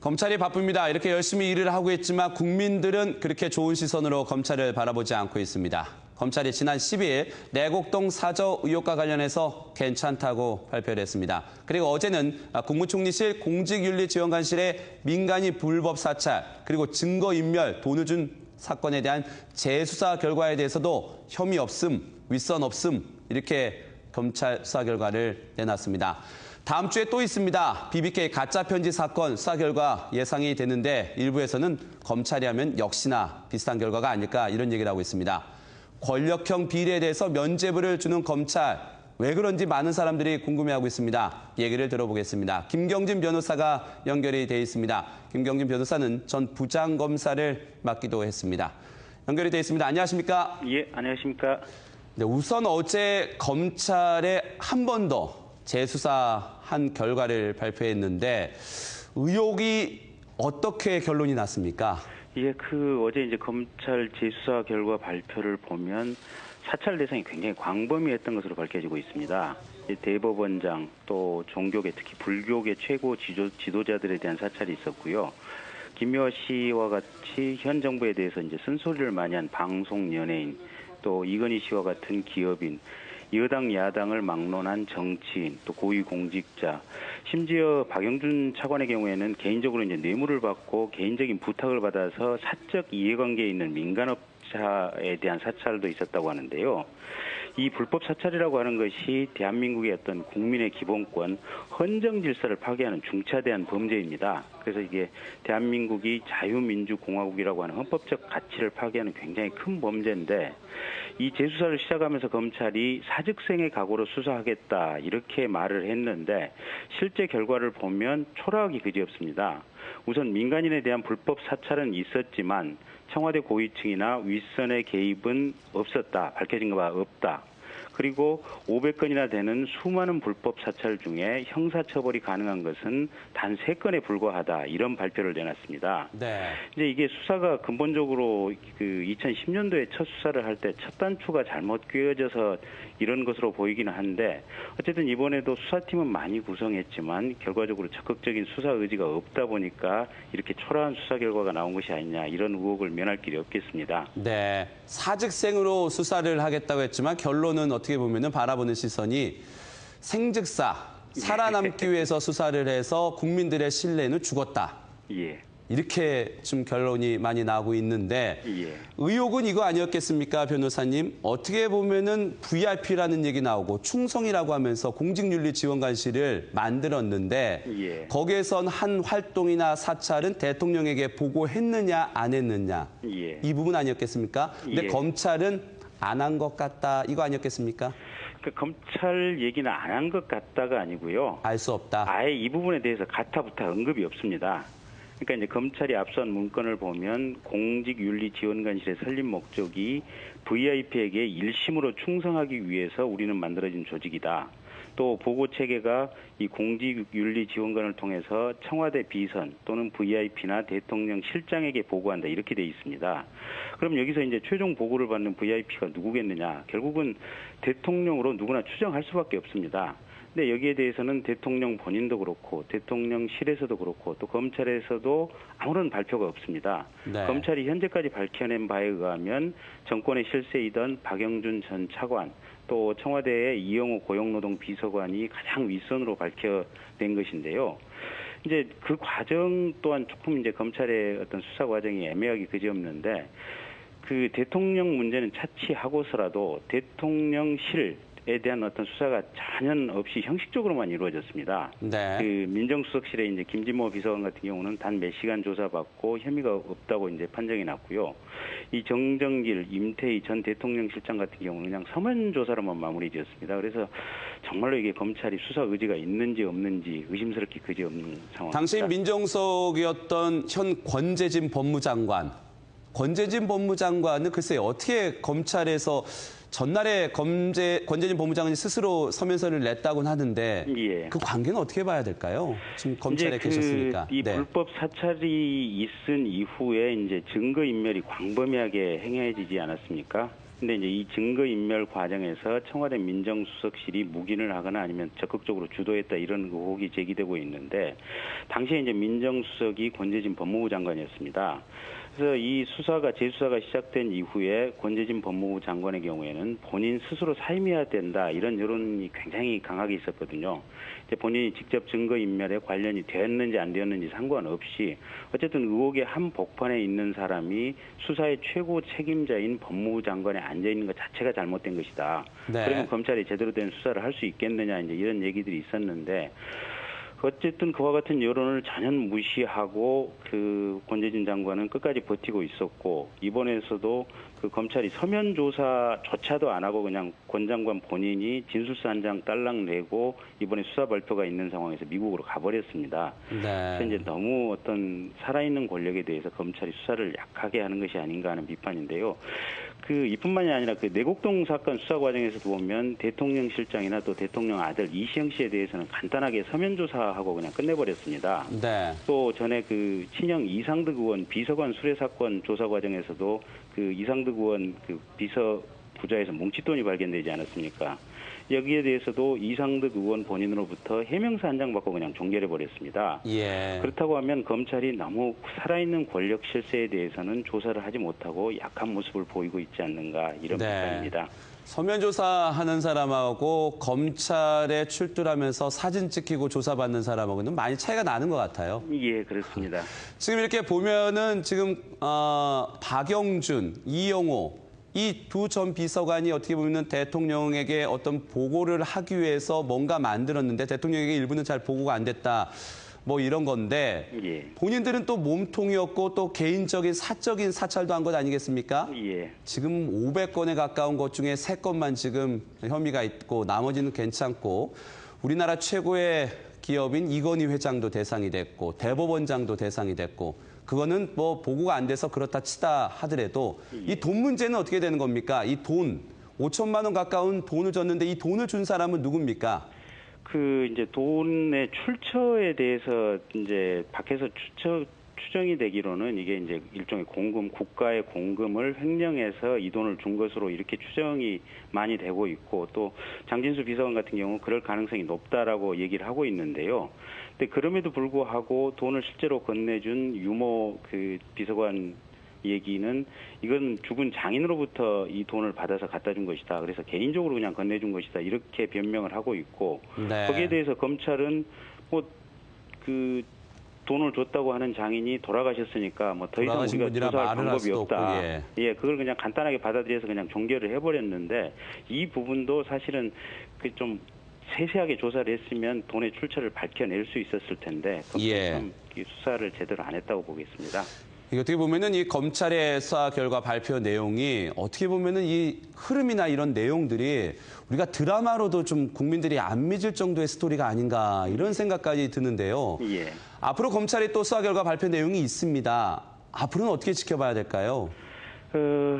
검찰이 바쁩니다. 이렇게 열심히 일을 하고 있지만 국민들은 그렇게 좋은 시선으로 검찰을 바라보지 않고 있습니다. 검찰이 지난 12일 내곡동 사저 의혹과 관련해서 괜찮다고 발표를 했습니다. 그리고 어제는 국무총리실 공직윤리지원관실의 민간인 불법 사찰 그리고 증거인멸 돈을 준 사건에 대한 재수사 결과에 대해서도 혐의 없음, 윗선 없음 이렇게 검찰 수사 결과를 내놨습니다. 다음 주에 또 있습니다. BBK 가짜 편지 사건 수사 결과 예상이 되는데 일부에서는 검찰이 하면 역시나 비슷한 결과가 아닐까 이런 얘기를 하고 있습니다. 권력형 비리에 대해서 면죄부를 주는 검찰 왜 그런지 많은 사람들이 궁금해하고 있습니다. 얘기를 들어보겠습니다. 김경진 변호사가 연결이 돼 있습니다. 김경진 변호사는 전 부장검사를 맡기도 했습니다. 연결이 돼 있습니다. 안녕하십니까? 예, 안녕하십니까? 네, 우선 어제 검찰에 한 번 더 재수사 한 결과를 발표했는데 의혹이 어떻게 결론이 났습니까? 예, 그 어제 이제 검찰 재수사 결과 발표를 보면 사찰 대상이 굉장히 광범위했던 것으로 밝혀지고 있습니다. 대법원장 또 종교계 특히 불교계 최고 지도, 지도자들에 대한 사찰이 있었고요. 김미화 씨와 같이 현 정부에 대해서 이제 쓴소리를 많이 한 방송 연예인 또 이건희 씨와 같은 기업인 여당 야당을 막론한 정치인 또 고위 공직자 심지어 박영준 차관의 경우에는 개인적으로 이제 뇌물을 받고 개인적인 부탁을 받아서 사적 이해관계에 있는 민간업자에 대한 사찰도 있었다고 하는데요. 이 불법 사찰이라고 하는 것이 대한민국의 어떤 국민의 기본권, 헌정 질서를 파괴하는 중차대한 범죄입니다. 그래서 이게 대한민국이 자유민주공화국이라고 하는 헌법적 가치를 파괴하는 굉장히 큰 범죄인데 이 재수사를 시작하면서 검찰이 사직생의 각오로 수사하겠다 이렇게 말을 했는데 실제 결과를 보면 초라하기 그지없습니다. 우선 민간인에 대한 불법 사찰은 있었지만 청와대 고위층이나 윗선의 개입은 없었다. 밝혀진 바 없다. 그리고 500건이나 되는 수많은 불법 사찰 중에 형사처벌이 가능한 것은 단 3건에 불과하다. 이런 발표를 내놨습니다. 네. 이제 이게 수사가 근본적으로 그 2010년도에 첫 수사를 할 때 첫 단추가 잘못 꿰어져서 이런 것으로 보이기는 한데 어쨌든 이번에도 수사팀은 많이 구성했지만 결과적으로 적극적인 수사 의지가 없다 보니까 이렇게 초라한 수사 결과가 나온 것이 아니냐 이런 의혹을 면할 길이 없겠습니다. 네. 사직생으로 수사를 하겠다고 했지만 결론은 어떻게 보면 바라보는 시선이 생즉사 살아남기 위해서 수사를 해서 국민들의 신뢰는 죽었다. 예. 이렇게 좀 결론이 많이 나오고 있는데 예. 의혹은 이거 아니었겠습니까, 변호사님? 어떻게 보면은 VIP라는 얘기 나오고 충성이라고 하면서 공직윤리지원관실을 만들었는데 예. 거기에선 한 활동이나 사찰은 대통령에게 보고했느냐 안 했느냐 예. 이 부분 아니었겠습니까? 근데 예. 검찰은 안 한 것 같다 이거 아니었겠습니까? 그 검찰 얘기는 안 한 것 같다가 아니고요. 알 수 없다. 아예 이 부분에 대해서 가타부타 언급이 없습니다. 그러니까 이제 검찰이 앞선 문건을 보면 공직윤리지원관실의 설립 목적이 VIP에게 일심으로 충성하기 위해서 우리는 만들어진 조직이다. 또 보고 체계가 이 공직윤리지원관을 통해서 청와대 비선 또는 VIP나 대통령 실장에게 보고한다 이렇게 돼 있습니다. 그럼 여기서 이제 최종 보고를 받는 VIP가 누구겠느냐? 결국은 대통령으로 누구나 추정할 수밖에 없습니다. 근데 여기에 대해서는 대통령 본인도 그렇고 대통령실에서도 그렇고 또 검찰에서도 아무런 발표가 없습니다. 네. 검찰이 현재까지 밝혀낸 바에 의하면 정권의 실세이던 박영준 전 차관 또 청와대의 이영호 고용노동 비서관이 가장 윗선으로 밝혀낸 것인데요. 이제 그 과정 또한 조금 이제 검찰의 어떤 수사 과정이 애매하기 그지없는데 그 대통령 문제는 차치하고서라도 대통령실 에 대한 어떤 수사가 전혀 없이 형식적으로만 이루어졌습니다. 네. 그 민정수석실에 이제 김진모 비서관 같은 경우는 단 몇 시간 조사받고 혐의가 없다고 이제 판정이 났고요. 이 정정길, 임태희 전 대통령실장 같은 경우는 그냥 서면 조사로만 마무리되었습니다. 그래서 정말로 이게 검찰이 수사 의지가 있는지 없는지 의심스럽게 그지 없는 상황입니다. 당시 민정수석이었던 현 권재진 법무장관, 권재진 법무장관은 글쎄 어떻게 검찰에서 전날에 검재, 권재진 법무장관이 스스로 서면서를 냈다고는 하는데 예. 그 관계는 어떻게 봐야 될까요? 지금 검찰에 그 계셨으니까. 이 네. 불법 사찰이 있은 이후에 이제 증거 인멸이 광범위하게 행해지지 않았습니까? 근데 이제 이 증거 인멸 과정에서 청와대 민정수석실이 묵인을 하거나 아니면 적극적으로 주도했다 이런 의혹이 제기되고 있는데 당시에 이제 민정수석이 권재진 법무부 장관이었습니다. 그래서 이 수사가 재수사가 시작된 이후에 권재진 법무부 장관의 경우에는 본인 스스로 사임해야 된다 이런 여론이 굉장히 강하게 있었거든요. 이제 본인이 직접 증거 인멸에 관련이 되었는지 안 되었는지 상관없이 어쨌든 의혹의 한 복판에 있는 사람이 수사의 최고 책임자인 법무부 장관에 앉아 있는 것 자체가 잘못된 것이다. 네. 그러면 검찰이 제대로 된 수사를 할 수 있겠느냐 이제 이런 얘기들이 있었는데 어쨌든 그와 같은 여론을 전혀 무시하고 그 권재진 장관은 끝까지 버티고 있었고 이번에서도 그 검찰이 서면 조사조차도 안 하고 그냥 권 장관 본인이 진술서 한 장 딸랑 내고 이번에 수사 발표가 있는 상황에서 미국으로 가버렸습니다. 그래서 네. 이제 너무 어떤 살아있는 권력에 대해서 검찰이 수사를 약하게 하는 것이 아닌가 하는 비판인데요. 그 이뿐만이 아니라 그 내곡동 사건 수사 과정에서도 보면 대통령 실장이나 또 대통령 아들 이시영 씨에 대해서는 간단하게 서면 조사하고 그냥 끝내버렸습니다. 네. 또 전에 그 친형 이상득 의원 비서관 수뢰 사건 조사 과정에서도 그 이상득 의원 그 비서 부자에서 뭉칫돈이 발견되지 않았습니까? 여기에 대해서도 이상득 의원 본인으로부터 해명서 한 장 받고 그냥 종결해 버렸습니다. 예. 그렇다고 하면 검찰이 너무 살아있는 권력 실세에 대해서는 조사를 하지 못하고 약한 모습을 보이고 있지 않는가 이런 네. 비판입니다. 서면 조사하는 사람하고 검찰에 출두하면서 사진 찍히고 조사받는 사람하고는 많이 차이가 나는 것 같아요. 예, 그렇습니다. 지금 이렇게 보면은 지금 어, 박영준, 이영호 이 두 전 비서관이 어떻게 보면 대통령에게 어떤 보고를 하기 위해서 뭔가 만들었는데 대통령에게 일부는 잘 보고가 안 됐다. 뭐 이런 건데 예. 본인들은 또 몸통이었고 또 개인적인 사적인 사찰도 한 것 아니겠습니까? 예. 지금 500건에 가까운 것 중에 3건만 지금 혐의가 있고 나머지는 괜찮고 우리나라 최고의 기업인 이건희 회장도 대상이 됐고 대법원장도 대상이 됐고 그거는 뭐 보고가 안 돼서 그렇다 치다 하더라도 이돈 문제는 어떻게 되는 겁니까? 이 돈 5천만 원 가까운 돈을 줬는데 이 돈을 준 사람은 누굽니까? 그 이제 돈의 출처에 대해서 이제 밖에서 추처 추정이 되기로는 이게 이제 일종의 공금 국가의 공금을 횡령해서 이 돈을 준 것으로 이렇게 추정이 많이 되고 있고 또 장진수 비서관 같은 경우 그럴 가능성이 높다라고 얘기를 하고 있는데요. 근데 그럼에도 불구하고 돈을 실제로 건네준 유모 그 비서관 얘기는 이건 죽은 장인으로부터 이 돈을 받아서 갖다 준 것이다. 그래서 개인적으로 그냥 건네준 것이다. 이렇게 변명을 하고 있고 네. 거기에 대해서 검찰은 뭐그 돈을 줬다고 하는 장인이 돌아가셨으니까 뭐 더 이상 우리가 조사할 방법이 없다. 없고, 예. 예, 그걸 그냥 간단하게 받아들여서 그냥 종결을 해버렸는데 이 부분도 사실은 그좀 세세하게 조사를 했으면 돈의 출처를 밝혀낼 수 있었을 텐데 검찰이 예. 수사를 제대로 안 했다고 보겠습니다. 어떻게 보면은 이 검찰의 수사 결과 발표 내용이 어떻게 보면은 이 흐름이나 이런 내용들이 우리가 드라마로도 좀 국민들이 안 믿을 정도의 스토리가 아닌가 이런 생각까지 드는데요. 예. 앞으로 검찰이 또 수사 결과 발표 내용이 있습니다. 앞으로는 어떻게 지켜봐야 될까요? 어,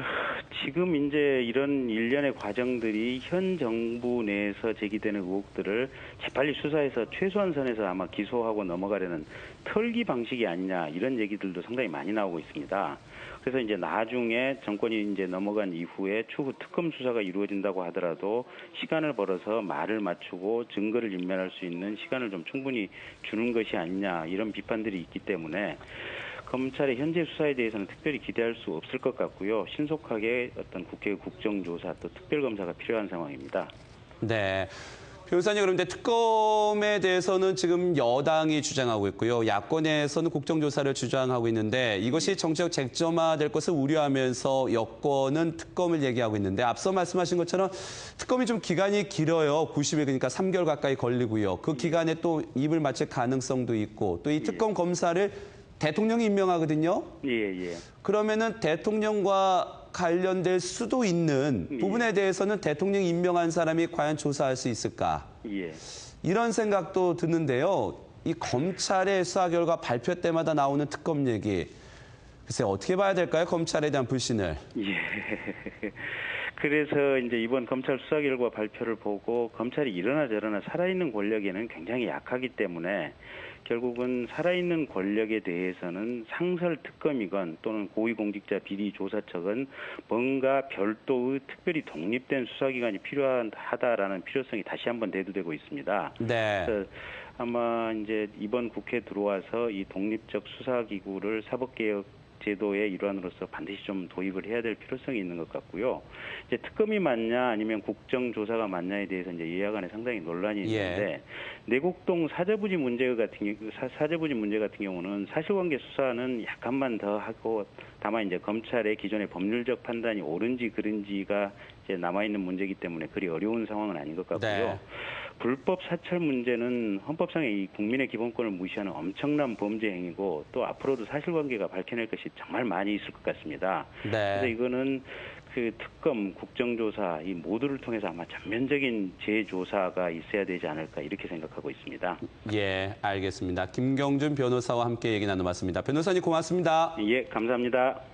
지금 이제 이런 일련의 과정들이 현 정부 내에서 제기되는 의혹들을 재빨리 수사해서 최소한 선에서 아마 기소하고 넘어가려는 털기 방식이 아니냐 이런 얘기들도 상당히 많이 나오고 있습니다. 그래서 이제 나중에 정권이 이제 넘어간 이후에 추후 특검 수사가 이루어진다고 하더라도 시간을 벌어서 말을 맞추고 증거를 인멸할 수 있는 시간을 좀 충분히 주는 것이 아니냐 이런 비판들이 있기 때문에 검찰의 현재 수사에 대해서는 특별히 기대할 수 없을 것 같고요. 신속하게 어떤 국회 국정조사 또 특별검사가 필요한 상황입니다. 네. 변호사님 그런데 특검에 대해서는 지금 여당이 주장하고 있고요. 야권에서는 국정조사를 주장하고 있는데 이것이 정치적 쟁점화될 것을 우려하면서 여권은 특검을 얘기하고 있는데 앞서 말씀하신 것처럼 특검이 좀 기간이 길어요. 90일 그러니까 3개월 가까이 걸리고요. 그 기간에 또 입을 맞출 가능성도 있고 또 이 특검 검사를 대통령이 임명하거든요. 예, 예. 그러면은 대통령과 관련될 수도 있는 부분에 대해서는 대통령이 임명한 사람이 과연 조사할 수 있을까? 예. 이런 생각도 드는데요. 이 검찰의 수사 결과 발표 때마다 나오는 특검 얘기. 글쎄 어떻게 봐야 될까요? 검찰에 대한 불신을. 예. 그래서 이제 이번 검찰 수사 결과 발표를 보고 검찰이 이러나 저러나 살아있는 권력에는 굉장히 약하기 때문에 결국은 살아있는 권력에 대해서는 상설 특검이건 또는 고위공직자 비리 조사처건 뭔가 별도의 특별히 독립된 수사기관이 필요하다라는 필요성이 다시 한번 대두되고 있습니다. 네. 그래서 아마 이제 이번 국회 들어와서 이 독립적 수사기구를 사법개혁 제도의 일환으로서 반드시 좀 도입을 해야 될 필요성이 있는 것 같고요. 이제 특검이 맞냐 아니면 국정조사가 맞냐에 대해서 이제 예하간에 상당히 논란이 있는데 내곡동 사저부지 문제 같은 경우 사- 사저부지 문제 같은 경우는 사실관계 수사는 약간만 더 하고 다만 이제 검찰의 기존의 법률적 판단이 옳은지 그른지가 이제 남아 있는 문제이기 때문에 그리 어려운 상황은 아닌 것 같고요. 네. 불법 사찰 문제는 헌법상의 이 국민의 기본권을 무시하는 엄청난 범죄 행위고 또 앞으로도 사실관계가 밝혀낼 것이 정말 많이 있을 것 같습니다. 그래서 네. 이거는 그 특검, 국정조사 이 모두를 통해서 아마 전면적인 재조사가 있어야 되지 않을까 이렇게 생각하고 있습니다. 예, 알겠습니다. 김경준 변호사와 함께 얘기 나눠봤습니다. 변호사님 고맙습니다. 예, 감사합니다.